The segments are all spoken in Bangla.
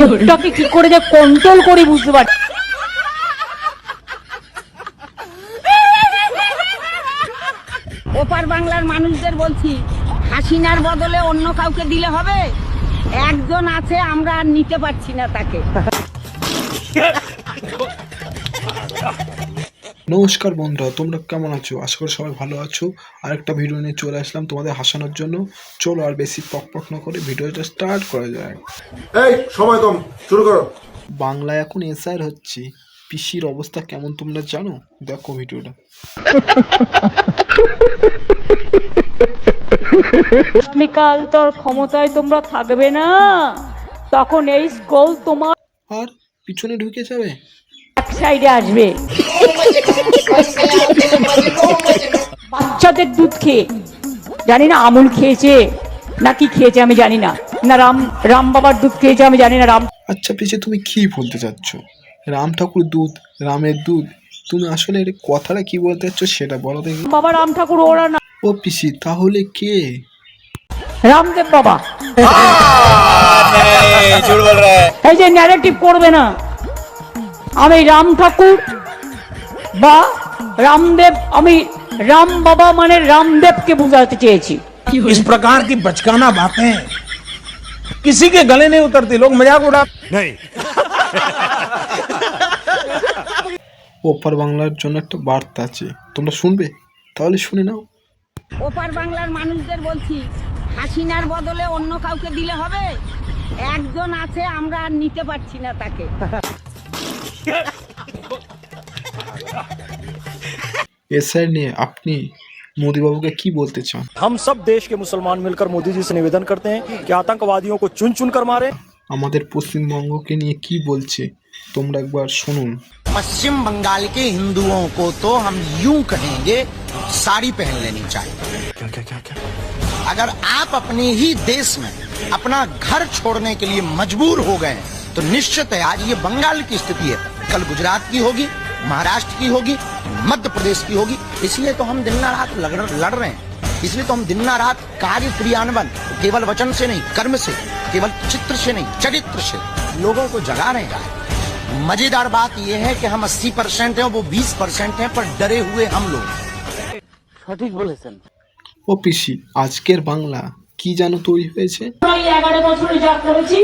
মুখটাকে কি করে যে কন্ট্রোল করি বুঝতে পারি ওপার বাংলার মানুষদের বলছি হাসিনার বদলে অন্য কাউকে দিলে হবে? একজন আছে আমরা আর নিতে পারছি না তাকে। নমস্কার বন্ধুরা তোমরা কেমন আছো? আশা করি সবাই ভালো আছো। আর একটা ভিডিও নিয়ে চলে আসলাম তোমাদের হাসানোর জন্য। চলো আর বেশি পক পক না করে ভিডিওটা স্টার্ট করা যায় এই সময় কম শুরু করো। বাংলায় এখন এসআর হচ্ছে। পিসির অবস্থা কেমন তোমরা জানো? দেখো ভিডিওটা। আগামীকাল তোর ক্ষমতায় তোমরা থাকবে না। তখন এই স্কুল তোমার আর পিছনে ঢুকে যাবে? এক সাইডে আসবে। বাচ্চাদের দুধ খেয়ে। জানি না আমুল খেয়েছে না কি খেয়েছে আমি জানি না। না রাম রাম বাবার দুধ খেয়েছে আমি জানি না রাম আচ্ছা পিসি তুমি কি বলতে চাচ্ছ? রাম ঠাকুর দুধ রামের দুধ তুমি আসলে এর কথাটা কি বলতে চাচ্ছ সেটা বলো দেখি। বাবা রাম ঠাকুর ওরা না। ও পিসি তাহলে কে? রামদেব বাবা। এই যে ন্যারেটিভ করবে না। আমি রাম ঠাকুর বা রামদেব আমি রাম বাবা মানে রামদেবকে বোঝাতে চেয়েছি इस प्रकार की बचकाना बातें किसी के गले नहीं उतरती लोग मजाक उड़ा नहीं ওপার বাংলার জন্য একটা বার্তা আছে তোমরা শুনবে তাহলে শুনে নাও ওপার বাংলার মানুষদের বলছি হাসিনার বদলে অন্য কাউকে দিলে হবে একজন আছে আমরা আর নিতে পারছি না তাকে এসআর নিয়ে আপনি মোদীবাবুকে কি বলতে চান हम सब देश के मुसलमान मिलकर मोदी जी से निवेदन करते हैं कि आतंकवादियों को चुन चुन कर मारे আমাদের পশ্চিমবঙ্গকে নিয়ে কি বলছে তোমরা একবার শুনুন पश्चिम बंगाल के हिंदुओं को तो हम यूं कहेंगे साड़ी पहन लेनी चाहिए क्या क्या क्या क्या अगर आप अपने ही देश में अपना घर छोड़ने के लिए मजबूर हो गए तो निश्चित है आज ये बंगाल की स्थिति है कल गुजरात की होगी महाराष्ट्र की होगी मध्य प्रदेश की होगी इसलिए तो हम दिन रात लड़ लड़ रहे हैं इसलिए तो हम दिन रात कार्य क्रियान्वयन केवल वचन से नहीं कर्म से केवल चित्र से नहीं चरित्र से लोगों को जगा रहे हैं मजेदार बात यह है कि हम 80 परसेंट हैं वो 20 परसेंट हैं पर डरे हुए हम लोग ও পিসি আজকের বাংলা কি যেন তৈরি হয়েছে? এগারো বছরে যা করেছি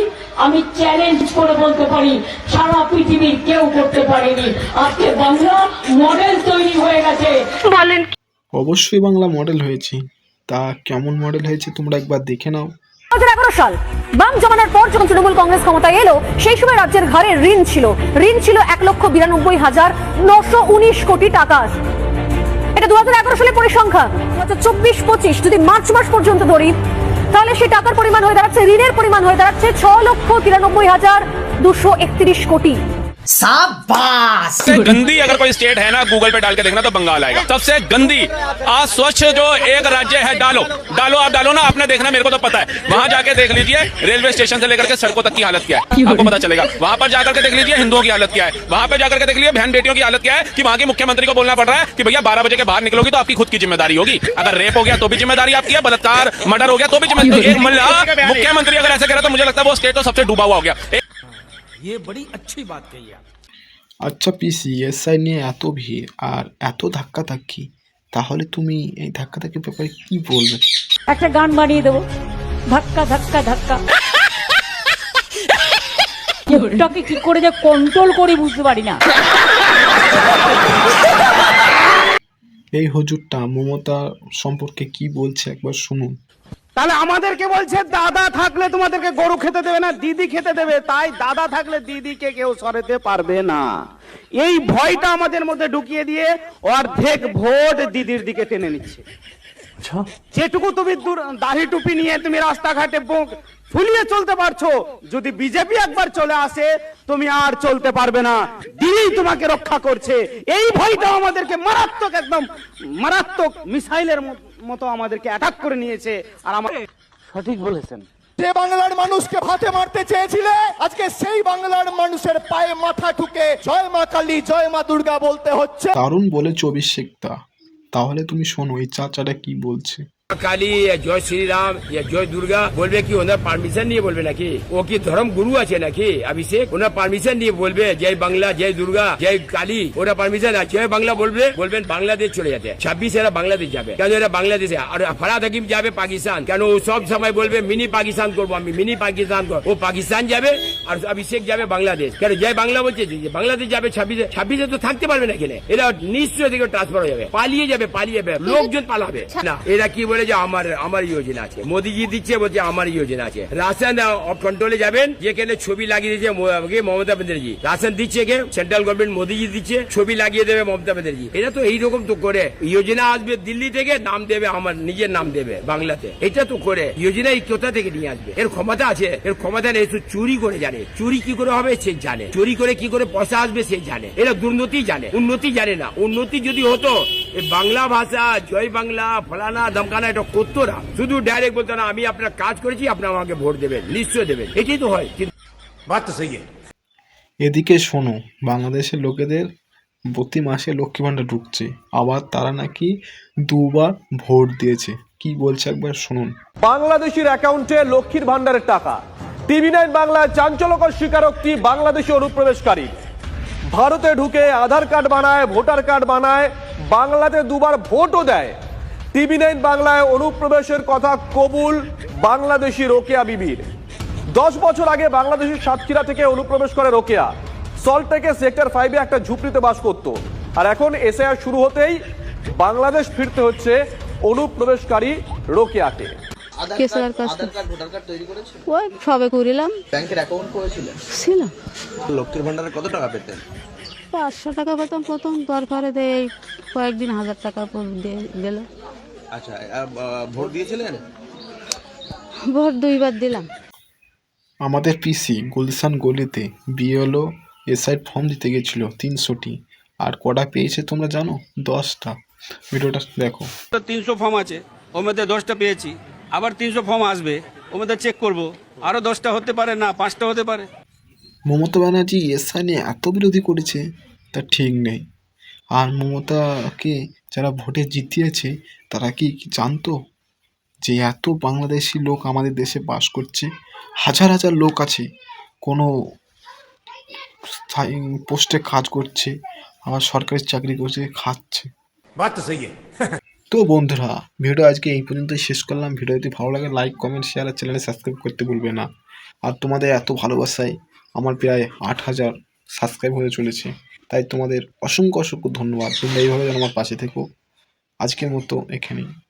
আমি চ্যালেঞ্জ করে বলতে পারি সারা পৃথিবীর কেউ করতে পারেনি। আজকে বাংলা মডেল তৈরি হয়ে গেছে। বলেন অবশ্যই বাংলা মডেল হয়েছে। তা কেমন মডেল হয়েছে তোমরা একবার দেখে নাও। দু সাল বাম জমানার পর যখন তৃণমূল কংগ্রেস ক্ষমতায় এলো সেই সময় রাজ্যের ঘাড়ে ঋণ ছিল। ঋণ ছিল এক লক্ষ বিরানব্বই হাজার নশো উনিশ কোটি টাকা। এটা দু হাজার এগারো সালের পরিসংখ্যান। দু হাজার চব্বিশ পঁচিশ যদি মার্চ মাস পর্যন্ত ধরি তাহলে সেই টাকার পরিমাণ হয়ে দাঁড়াচ্ছে, ঋণের পরিমাণ হয়ে দাঁড়াচ্ছে ছ লক্ষ তিরানব্বই হাজার দুশো একত্রিশ কোটি। सबसे गंदी अगर कोई स्टेट है ना गूगल पे डाल के देखना तो बंगाल आएगा। सबसे गंदी अस्वच्छ जो एक राज्य है डालो। डालो आप डालो ना आपने देखना मेरे को तो पता है। वहाँ जाके देख लीजिए रेलवे स्टेशन से लेकर के सड़कों तक की हालत क्या है। आपको पता चलेगा। वहाँ पर जाकर के देख लीजिए हिंदुओं की हालत क्या है। वहाँ पर जाकर के देख लीजिए बहन बेटियों की हालत क्या है कि वहाँ की मुख्यमंत्री को बोलना पड़ रहा है कि भैया बारह बजे के बाहर निकलोगी तो आपकी खुद की ज़िम्मेदारी होगी। अगर रेप हो गया तो भी ज़िम्मेदारी आपकी है। बलात्कार मर्डर हो गया तो भी ज़िम्मेदारी मुख्यमंत्री अगर ऐसे करे तो मुझे लगता है वो स्टेट तो सबसे डूबा हुआ हो गया। ये बड़ी अच्छी बात कही आप আচ্ছা পিসি এসআই নিয়ে এত ভিড় আর এত ধাক্কা ধাক্কি তাহলে তুমি এই ধাক্কা ধাক্কির ব্যাপারে কি বলবে একটা গান বানিয়ে দেবো ধাক্কা ধাক্কা ধাক্কা মুখটাকে কি করে যে কন্ট্রোল করি বুঝতে পারি না এই হুজুরটা মমতা সম্পর্কে কি বলছে একবার শুনুন তাহলে আমাদেরকে বলছে দাদা থাকলে তোমাদেরকে গরু খেতে দেবে না দিদি খেতে দেবে। তাই দাদা থাকলে দিদিকে কেউ সরাতে পারবে না। এই ভয়টা আমাদের মধ্যে ঢুকিয়ে দিয়ে অর্ধেক ভোট দিদির দিকে টেনে নিচ্ছে। যেটুকু তুমি দাড়ি টুপি নিয়ে তুমি রাস্তাঘাটে বুক ফুলিয়ে চলতে পারছ যদি বিজেপি একবার চলে আসে তুমি আর চলতে পারবে না। দিদি তোমাকে রক্ষা করছে। এই ভয়টা আমাদেরকে মারাত্মক একদম মারাত্মক মিসাইলের মত- মতো আমাদেরকে অ্যাটাক করে নিয়েছে আর আমার যে বাংলার মানুষকে ভাতে মারতে চেয়েছিলে আজকে সেই বাংলার মানুষের পায়ে মাথা ঠুকে জয় মা কালী জয় মা দুর্গা বলতে হচ্ছে দারুণ বলেছ অভিষেকটা তাহলে তুমি শোনো এই চাচাটা কি বলছে? কালী জয় শ্রীরাম জয় দুর্গা বলবে কি ওনার পারমিশন নিয়ে বলবে নাকি? ও কি ধর্ম গুরু আছে নাকি অভিষেক? ওনার পারমিশন নিয়ে বলবে জয় বাংলা জয় দুর্গা জয় কালী। ওরা পারমিশন আছে। জয় বাংলা বলবে বলবেন বাংলাদেশ চলে যেতে ছাব্বিশ এরা বাংলাদেশ যাবে। কেন এরা বাংলাদেশে? আর ফারাদ হাকিম যাবে পাকিস্তান। কেন ও সব সময় বলবে মিনি পাকিস্তান করব আমি মিনি পাকিস্তান করব ও পাকিস্তান যাবে আর অভিষেক যাবে বাংলাদেশ। কেন জয় বাংলা বলছে যে বাংলাদেশ যাবে ছাব্বিশে ছাব্বিশে তো থাকতে পারবে না এখানে। এরা নিশ্চয় থেকে ট্রান্সফার হয়ে যাবে। পালিয়ে যাবে পালিয়ে যাবে। লোকজন পালাবে। না এরা কি বলে যে আমার আমার যোজনা আছে। মোদিজি দিচ্ছে বলছে আমার যোজনা আছে। রাশন কন্ট্রোলে যাবেন যেখানে ছবি লাগিয়ে দিচ্ছে মমতা ব্যানার্জি। রাশন দিচ্ছে কে? সেন্ট্রাল গভর্নমেন্ট মোদিজি দিচ্ছে, ছবি লাগিয়ে দেবে মমতা ব্যানার্জি। এটা তো এইরকম তো করে। যোজনা আসবে দিল্লি থেকে, নাম দেবে আমার, নিজের নাম দেবে বাংলাতে। এটা তো করে। যোজনা এই কোথা থেকে নিয়ে আসবে? এর ক্ষমতা আছে। এর ক্ষমতা নেই চুরি করে জানে। চুরি কি করে হবে সে জানে। চুরি করে কি করে পয়সা আসবে সে জানে। এরা দুর্নীতি জানে। উন্নতি জানে না। উন্নতি যদি হতো এই বাংলা ভাষা জয় বাংলা ফলানা ধমকানা এটা করতো না। শুধু ডাইরেক্ট বলতো না আমি আপনার কাজ করেছি আপনি আমাকে ভোট দেবেন নিশ্চয় দেবেন। এটাই তো হয় কিন্তু এদিকে শোনো বাংলাদেশের লোকেদের প্রতি মাসে লক্ষ্মী ভাণ্ডার ঢুকছে। আবার তারা নাকি দুবার ভোট দিয়েছে। কি বলছে একবার শুনুন। বাংলাদেশের অ্যাকাউন্টে লক্ষ্মীর ভান্ডারের টাকা। টিভি নাইন বাংলায় চাঞ্চল্যকর স্বীকারোক্তি বাংলাদেশি অনুপ্রবেশকারী। ভারতে ঢুকে আধার কার্ড বানায় ভোটার কার্ড বানায় বাংলাতে দুবার ভোটও দেয়। টিভি নাইন বাংলায় অনুপ্রবেশের কথা কবুল বাংলাদেশি রোকেয়া বিবির। দশ বছর আগে বাংলাদেশের সাতক্ষীরা থেকে অনুপ্রবেশ করে রোকেয়া। সল্ট থেকে সেক্টর ফাইভে একটা ঝুপড়িতে বাস করত। আর এখন এসআইআর শুরু হতেই বাংলাদেশ ফিরতে হচ্ছে অনুপ্রবেশকারী রোকেয়াকে। কেসের কাজ ওই সবে করিলাম। ব্যাংকের অ্যাকাউন্ট করেছিলেন? ছিল। লক্ষ্মীর ভান্ডারে কত টাকা পেতেন? পাঁচশো টাকা পেতাম প্রথম দরকারে দেয় কয়েকদিন হাজার টাকা দিয়ে গেল। আচ্ছা ভোট দিয়েছিলেন? ভোট দুইবার দিলাম। আমাদের পিসি গুলশান গলিতে বিএলও এসআই ফর্ম দিতে গেছিল তিনশোটি। আর কটা পেয়েছে তোমরা জানো? দশটা। ভিডিওটা দেখো। তিনশো ফর্ম আছে ওর মধ্যে দশটা পেয়েছি। আবার তিনশো ফর্ম আসবে ওর মধ্যে চেক করব। আরও দশটা হতে পারে না পাঁচটা হতে পারে। মমতা ব্যানার্জি এসআই নিয়ে এত বিরোধী করেছে তা ঠিক নেই। আর মমতাকে যারা ভোটে জিতিয়েছে তারা কি কি জানতো যে এত বাংলাদেশি লোক আমাদের দেশে বাস করছে? হাজার হাজার লোক আছে কোনো পোস্টে কাজ করছে আবার সরকারি চাকরি করছে খাচ্ছে। তো বন্ধুরা ভিডিও আজকে এই পর্যন্তই শেষ করলাম। ভিডিও যদি ভালো লাগে লাইক কমেন্ট শেয়ার আর চ্যানেলে সাবস্ক্রাইব করতে ভুলবে না। আর তোমাদের এত ভালোবাসায় আমার প্রায় আট হাজার সাবস্ক্রাইব হয়ে চলেছে। তাই তোমাদের অসংখ্য অসংখ্য ধন্যবাদ। তোমরা এইভাবে যেন আমার পাশে থেকো। আজকের মতো এখানেই।